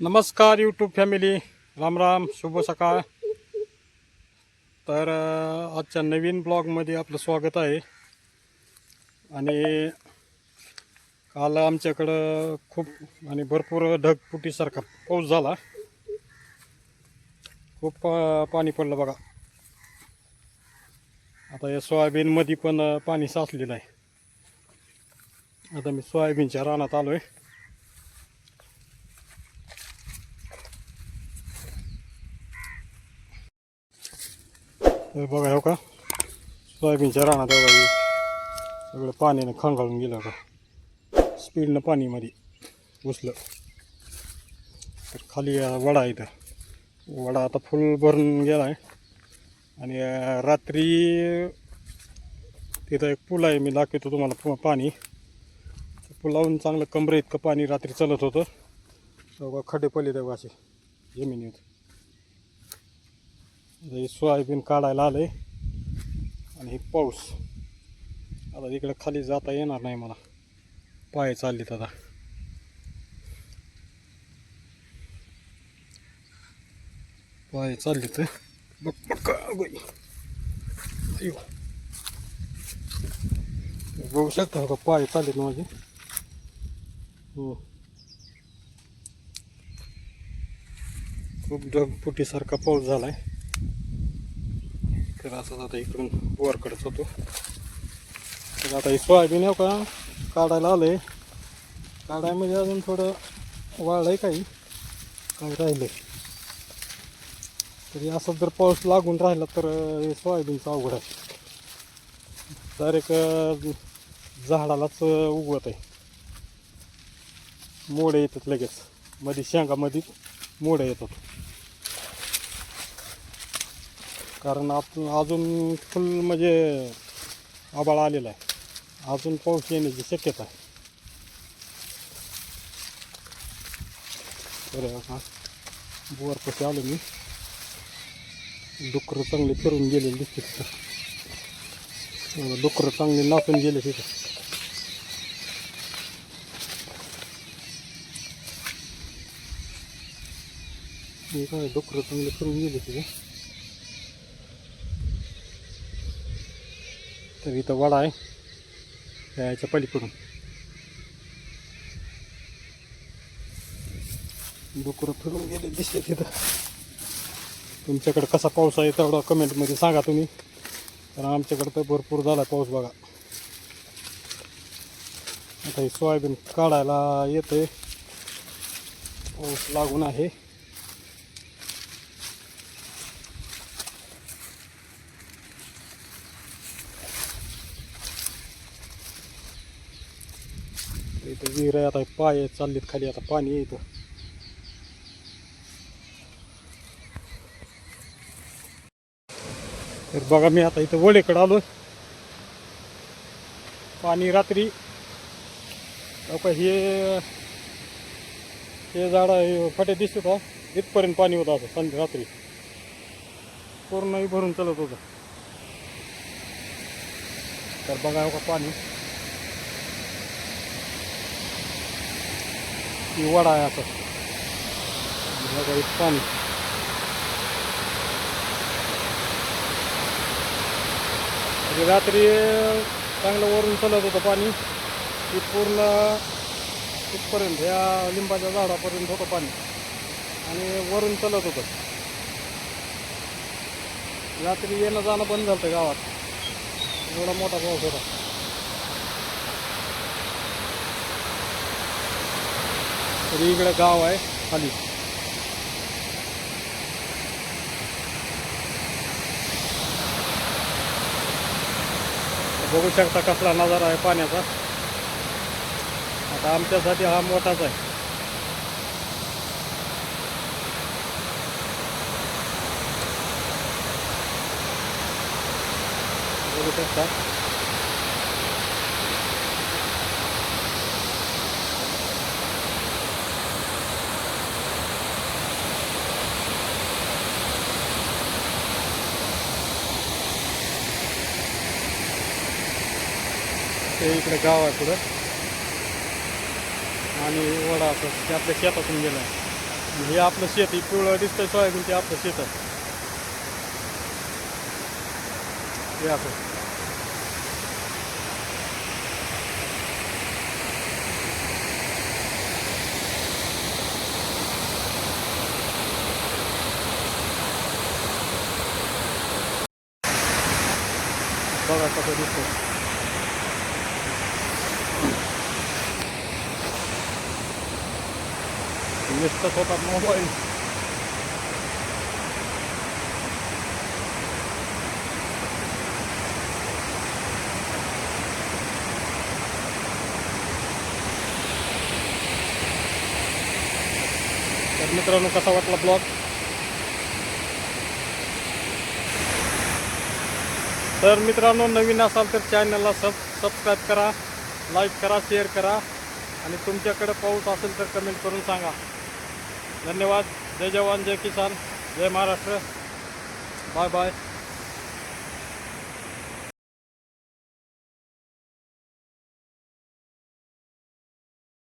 नमस्कार YouTube family Ram Ram शुभ सकाळ. तर आजच्या नवीन ब्लॉगमध्ये आपलं स्वागत आहे. आणि काल आमच्याकडं खूप आणि भरपूर ढगफुटीसारखा पाऊस झाला. खूप पाणी पडलं बघा. आता या सोयाबीनमध्ये पण पाणी साचलेलं आहे. आता मी सोयाबीनच्या रानात आलो आहे हे बघा हो का सोयाबीनच्या रानात बघा हे. सगळं पाण्यानं खंगाळून गेलं का स्पीडनं पाणीमध्ये घुसलं. तर खाली वडा आहे इथं. वडा आता फुल भरून गेला आहे आणि रात्री तिथं एक पूल आहे मी दाखवतो तुम्हाला पु- पाणी. पुलावून चांगलं कमरे इतकं पाणी रात्री चलत होतं. बघा खड्डे पडले तेव्हा असे. जमिनीत. हे सोयाबीन काढायला आलं आहे आणि हे पाऊस. आता इकडे खाली जाता येणार नाही मला. पाय चाललेत आता. पाय चाललेत. बघ बघ अयो. बघू शकता का पाय चाललेत माझे. हो. खूप ढगफुटीसारखा पाऊस झाला आहे तर असंच आता इकडून वरकडच होतो. तर आता हे सोयाबीन आहे का काढायला आलंय. काढाय म्हणजे अजून थोडं वाळलंय काही काही राहिलंय. तरी असं जर पाऊस लागून राहिला तर हे सोयाबीनचं अवघड आहे. डायरेक्ट झाडालाच उगवत आहे. मोड येतात लगेच. मध्ये शेंगामध्ये मोड येतात. कारण आप अजून फुल म्हणजे आबाळ आलेला आहे. अजून पाऊस येण्याची शक्यता आहे. तर हा. आलो मी. डुकरं चांगले फिरून गेलेले दिसतात डुकरं चांगले नाचून गेले तिथं. मी काय डुकरं चांगले फिरून गेले तिथे? तर इथं वडा आहे. याच्या पलीकडून. डुकरं फिरून गेले दिसते तिथं. तुमच्याकडे कसा पाऊस आहे तेवढा कमेंटमध्ये सांगा तुम्ही. कारण आमच्याकडे तर भरपूर झाला पाऊस बघा. आता हे सोयाबीन काढायला येते पाऊस लागून आहे. इथं विहीर आहे आता पाय चाललेत खाली आता पाणी येतं तर बघा मी आता इथं वडेकडे आलो पाणी रात्री अहो हे हे झाड फटे दिसत का इथपर्यंत पाणी होतं असं संध्या रात्री. पूर्णही भरून चालत होतं. तर बघा का पाणी. ही वडा आहे असं पाणी. म्हणजे रात्री चांगलं वरून चालत होतं पाणी. ती पूर्ण तिथपर्यंत ह्या लिंबाच्या झाडापर्यंत होतं पाणी. आणि वरून चालत होतं. रात्री येणं जाणं बंद झालं होतं गावात. एवढा मोठा पाऊस होता. तरी इकडं गाव आहे खाली. बघू शकता कसला नजारा आहे पाण्याचा. आता आमच्यासाठी हा मोठाच आहे. बघू शकता. ते इकडे गाव आहे पुढं. आणि वडा असं ते आपल्या शेतातून गेलं आहे. हे आपलं शेत ही पिवळं दिसतंय सोयाबीन ते आपलं शेत आहे. हे असं. बघा कसं दिसतंय नुसतं होतात मोबाईल तर मित्रांनो कसा वाटला ब्लॉग तर मित्रांनो नवीन असाल तर चॅनलला सब सबस्क्राईब करा लाईक करा शेअर करा आणि तुमच्याकडे पाऊस असेल तर कमेंट करून सांगा धन्यवाद. जय जवान जय किसान जय महाराष्ट्र. Bye bye.